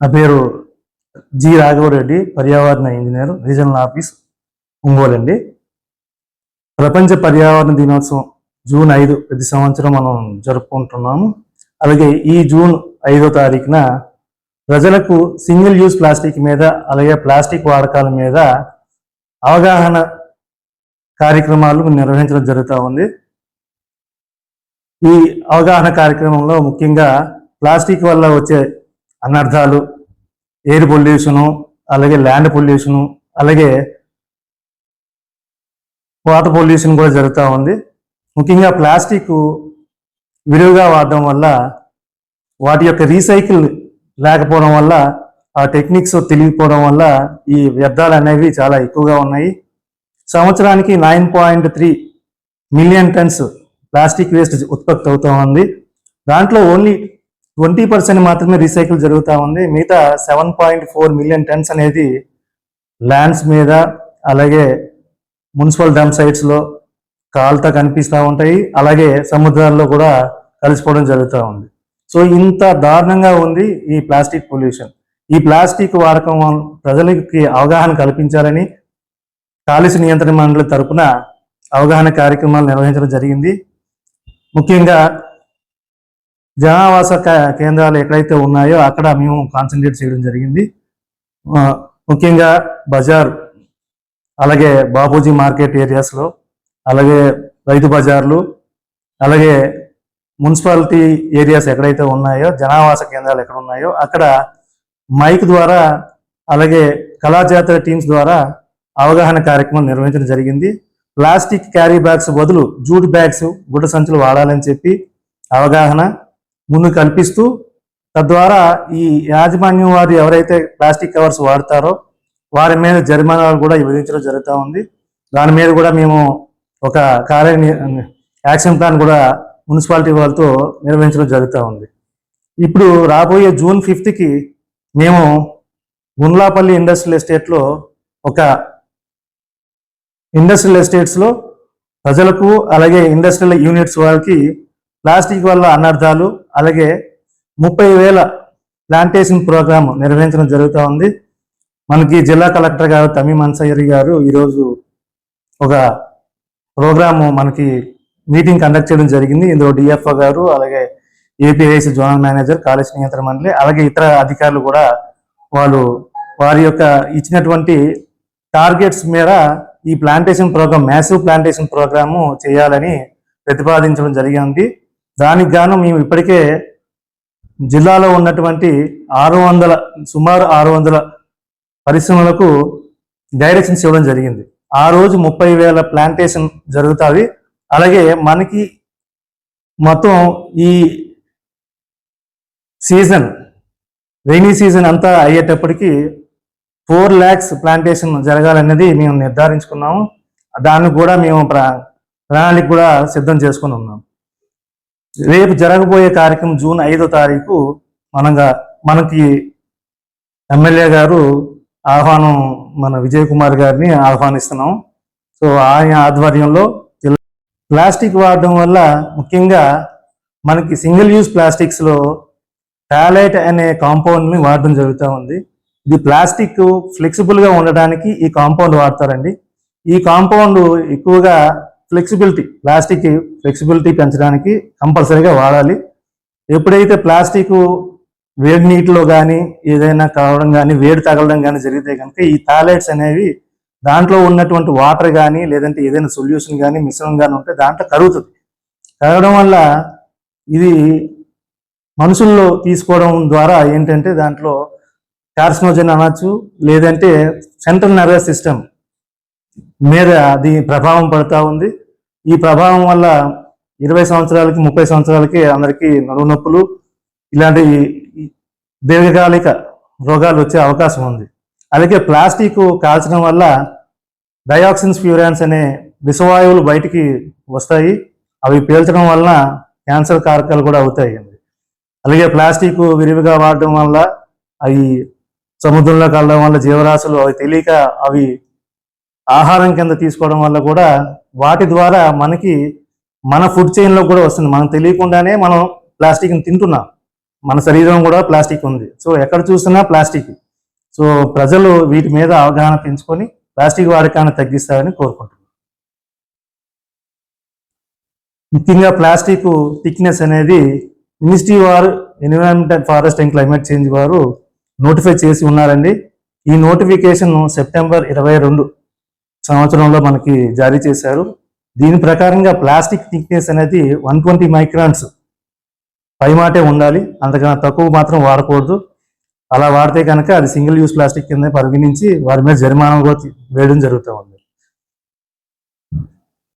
నా పేరు జి రాఘవరెడ్డి పర్యావరణ ఇంజనీర్ రీజనల్ ఆఫీస్ ఒంగోలండి ప్రపంచ పర్యావరణ దినోత్సవం జూన్ ఐదు ప్రతి సంవత్సరం మనం జరుపుకుంటున్నాము. అలాగే ఈ జూన్ ఐదో తారీఖున ప్రజలకు సింగిల్ యూజ్ ప్లాస్టిక్ మీద అలాగే ప్లాస్టిక్ వాడకాల మీద అవగాహన కార్యక్రమాలు నిర్వహించడం జరుగుతూ ఉంది. ఈ అవగాహన కార్యక్రమంలో ముఖ్యంగా ప్లాస్టిక్ వల్ల వచ్చే అనర్థాలు ఎయిర్ పొల్యూషను అలాగే ల్యాండ్ పొల్యూషను అలాగే వాటర్ పొల్యూషన్ కూడా జరుగుతూ ఉంది. ముఖ్యంగా ప్లాస్టిక్ విరివిగా వాడడం వల్ల వాటి యొక్క రీసైకిల్ లేకపోవడం వల్ల ఆ టెక్నిక్స్ తెలియకపోవడం వల్ల ఈ వ్యర్థాలు అనేవి చాలా ఎక్కువగా ఉన్నాయి. సంవత్సరానికి nine point three million tons plastic waste ఉత్పత్తి అవుతూ ఉంది. దాంట్లో ఓన్లీ ట్వంటీ పర్సెంట్ మాత్రమే రీసైకిల్ జరుగుతూ ఉంది. మిగతా seven point four million tons అనేది ల్యాండ్స్ మీద అలాగే మున్సిపల్ డ్యామ్ సైట్స్లో కాలుతా కనిపిస్తూ ఉంటాయి. అలాగే సముద్రాల్లో కూడా కలిసిపోవడం జరుగుతూ ఉంది. సో ఇంత దారుణంగా ఉంది ఈ ప్లాస్టిక్ పొల్యూషన్. ఈ ప్లాస్టిక్ వాడకం ప్రజలకి అవగాహన కల్పించాలని కాలుష్య నియంత్రణ మండలి తరపున అవగాహన కార్యక్రమాలు నిర్వహించడం జరిగింది. ముఖ్యంగా జనావాస కేంద్రాలు ఎక్కడైతే ఉన్నాయో అక్కడ మేము కాన్సన్ట్రేట్ చేయడం జరిగింది. ముఖ్యంగా బజార్ అలాగే బాపూజీ మార్కెట్ ఏరియాస్లో అలాగే రైతు బజార్లు అలాగే మున్సిపాలిటీ ఏరియాస్ ఎక్కడైతే ఉన్నాయో జనావాస కేంద్రాలు ఎక్కడ ఉన్నాయో అక్కడ మైక్ ద్వారా అలాగే కళాజాతర టీమ్స్ ద్వారా అవగాహన కార్యక్రమం నిర్వహించడం జరిగింది. ప్లాస్టిక్ క్యారీ బ్యాగ్స్ బదులు జూట్ బ్యాగ్స్ గుడ్డ సంచులు వాడాలని చెప్పి అవగాహన ముందు కల్పిస్తూ తద్వారా ఈ యాజమాన్యం వారు ఎవరైతే ప్లాస్టిక్ కవర్స్ వాడతారో వారి మీద జరిమానాలు కూడా విధించడం జరుగుతూ ఉంది. దాని మీద కూడా మేము ఒక కార్య యాక్షన్ ప్లాన్ కూడా మున్సిపాలిటీ వాళ్ళతో నిర్వహించడం జరుగుతూ ఉంది. ఇప్పుడు రాబోయే జూన్ ఫిఫ్త్కి మేము గుండ్లాపల్లి ఇండస్ట్రియల్ ఎస్టేట్లో ఒక ఇండస్ట్రియల్ ఎస్టేట్స్లో ప్రజలకు అలాగే ఇండస్ట్రియల్ యూనిట్స్ వాళ్ళకి ప్లాస్టిక్ వల్ల అనర్థాలు అలాగే ముప్పై వేల ప్లాంటేషన్ ప్రోగ్రామ్ నిర్వహించడం జరుగుతూ ఉంది. మనకి జిల్లా కలెక్టర్ గారు తమి మన్సయ్యరి గారు ఈరోజు ఒక ప్రోగ్రాము మనకి మీటింగ్ కండక్ట్ చేయడం జరిగింది. ఇందులో డిఎఫ్ఓ గారు అలాగే ఏపీఐసి జోనల్ మేనేజర్ కాలేజ్ నియంత్రణ మండలి అలాగే ఇతర అధికారులు కూడా వాళ్ళు వారి యొక్క ఇచ్చినటువంటి టార్గెట్స్ మీద ఈ plantation programme massive plantation programme చేయాలని ప్రతిపాదించడం జరిగింది. దానికి గాను మేము ఇప్పటికే జిల్లాలో ఉన్నటువంటి ఆరు వందల సుమారు ఆరు వందల పరిశ్రమలకు డైరెక్షన్స్ ఇవ్వడం జరిగింది. ఆ రోజు ముప్పై వేల ప్లాంటేషన్ జరుగుతుంది. అలాగే మనకి మొత్తం ఈ సీజన్ రెయినీ సీజన్ అంతా అయ్యేటప్పటికి ఫోర్ ల్యాక్స్ ప్లాంటేషన్ జరగాలనేది మేము నిర్ధారించుకున్నాము. దాన్ని కూడా మేము ప్రణాళిక కూడా సిద్ధం చేసుకుని ఉన్నాం రేపు జరగబోయే కార్యక్రమం జూన్ ఐదో తారీఖు మనంగా మనకి ఎమ్మెల్యే గారు ఆహ్వానం మన విజయ్ కుమార్ గారిని ఆహ్వానిస్తున్నాం. సో ఆయన ఆధ్వర్యంలో ప్లాస్టిక్ వాడడం వల్ల ముఖ్యంగా మనకి సింగిల్ యూజ్ ప్లాస్టిక్స్లో టాలైట్ అనే కాంపౌండ్ని వాడడం జరుగుతూ ఉంది. ఇది ప్లాస్టిక్ ఫ్లెక్సిబుల్గా ఉండడానికి ఈ కాంపౌండ్ వాడతారండి. ఈ కాంపౌండ్ ఎక్కువగా ఫ్లెక్సిబిలిటీ ప్లాస్టిక్ ఫ్లెక్సిబిలిటీ పెంచడానికి కంపల్సరీగా వాడాలి. ఎప్పుడైతే ప్లాస్టిక్ వేడి నీటిలో కానీ ఏదైనా కావడం కానీ వేడి తగలడం కానీ జరిగితే కనుక ఈ టాయిలెట్స్ అనేవి దాంట్లో ఉన్నటువంటి వాటర్ కానీ లేదంటే ఏదైనా సొల్యూషన్ కానీ మిశ్రమం కానీ ఉంటే దాంట్లో కరుగుతుంది. కరగడం వల్ల ఇది మనుషుల్లో తీసుకోవడం ద్వారా ఏంటంటే దాంట్లో కార్సినోజన్ అనొచ్చు లేదంటే సెంట్రల్ నర్వస్ సిస్టమ్ మీద అది ప్రభావం పడుతూ ఉంది. ఈ ప్రభావం వల్ల ఇరవై సంవత్సరాలకి ముప్పై సంవత్సరాలకి అందరికీ నడువు నొప్పులు ఇలాంటి దీర్ఘకాలిక రోగాలు వచ్చే అవకాశం ఉంది. అలాగే ప్లాస్టిక్ కాల్చడం వల్ల డయాక్సిన్స్ ఫ్యూరాన్స్ అనే విషవాయువులు బయటికి వస్తాయి. అవి పీల్చడం వలన క్యాన్సర్ కారకాలు కూడా అవుతాయి. అలాగే ప్లాస్టిక్ విరివిగా వాడడం వల్ల అవి సముద్రంలో కలడం వల్ల జీవరాశులు అవి తెలియక అవి ఆహారం కింద తీసుకోవడం వల్ల కూడా వాటి ద్వారా మనకి మన ఫుడ్ చైన్లో కూడా వస్తుంది. మనం తెలియకుండానే మనం ప్లాస్టిక్ని తింటున్నాం. మన శరీరం కూడా ప్లాస్టిక్ ఉంది. సో ఎక్కడ చూసినా ప్లాస్టిక్ సో ప్రజలు వీటి మీద అవగాహన పెంచుకొని ప్లాస్టిక్ వాడకాన్ని తగ్గిస్తారని కోరుకుంటున్నాం. ముఖ్యంగా ప్లాస్టిక్ థిక్నెస్ అనేది మినిస్ట్రీ వారు environment and forest and climate change వారు నోటిఫై చేసి ఉన్నారండి. ఈ నోటిఫికేషన్ సెప్టెంబర్ ఇరవై రెండు సంవత్సరంలో మనకి జారీ చేశారు. దీని ప్రకారంగా ప్లాస్టిక్ థిక్నెస్ అనేది వన్ ట్వంటీ మైక్రాన్స్ పైమాటే ఉండాలి. అంతకన్నా తక్కువ మాత్రం వాడకూడదు. అలా వాడితే కనుక అది సింగిల్ యూస్ ప్లాస్టిక్ కింద పరిగణించి వారి మీద జరిమానా కూడా వేయడం జరుగుతూ ఉంది.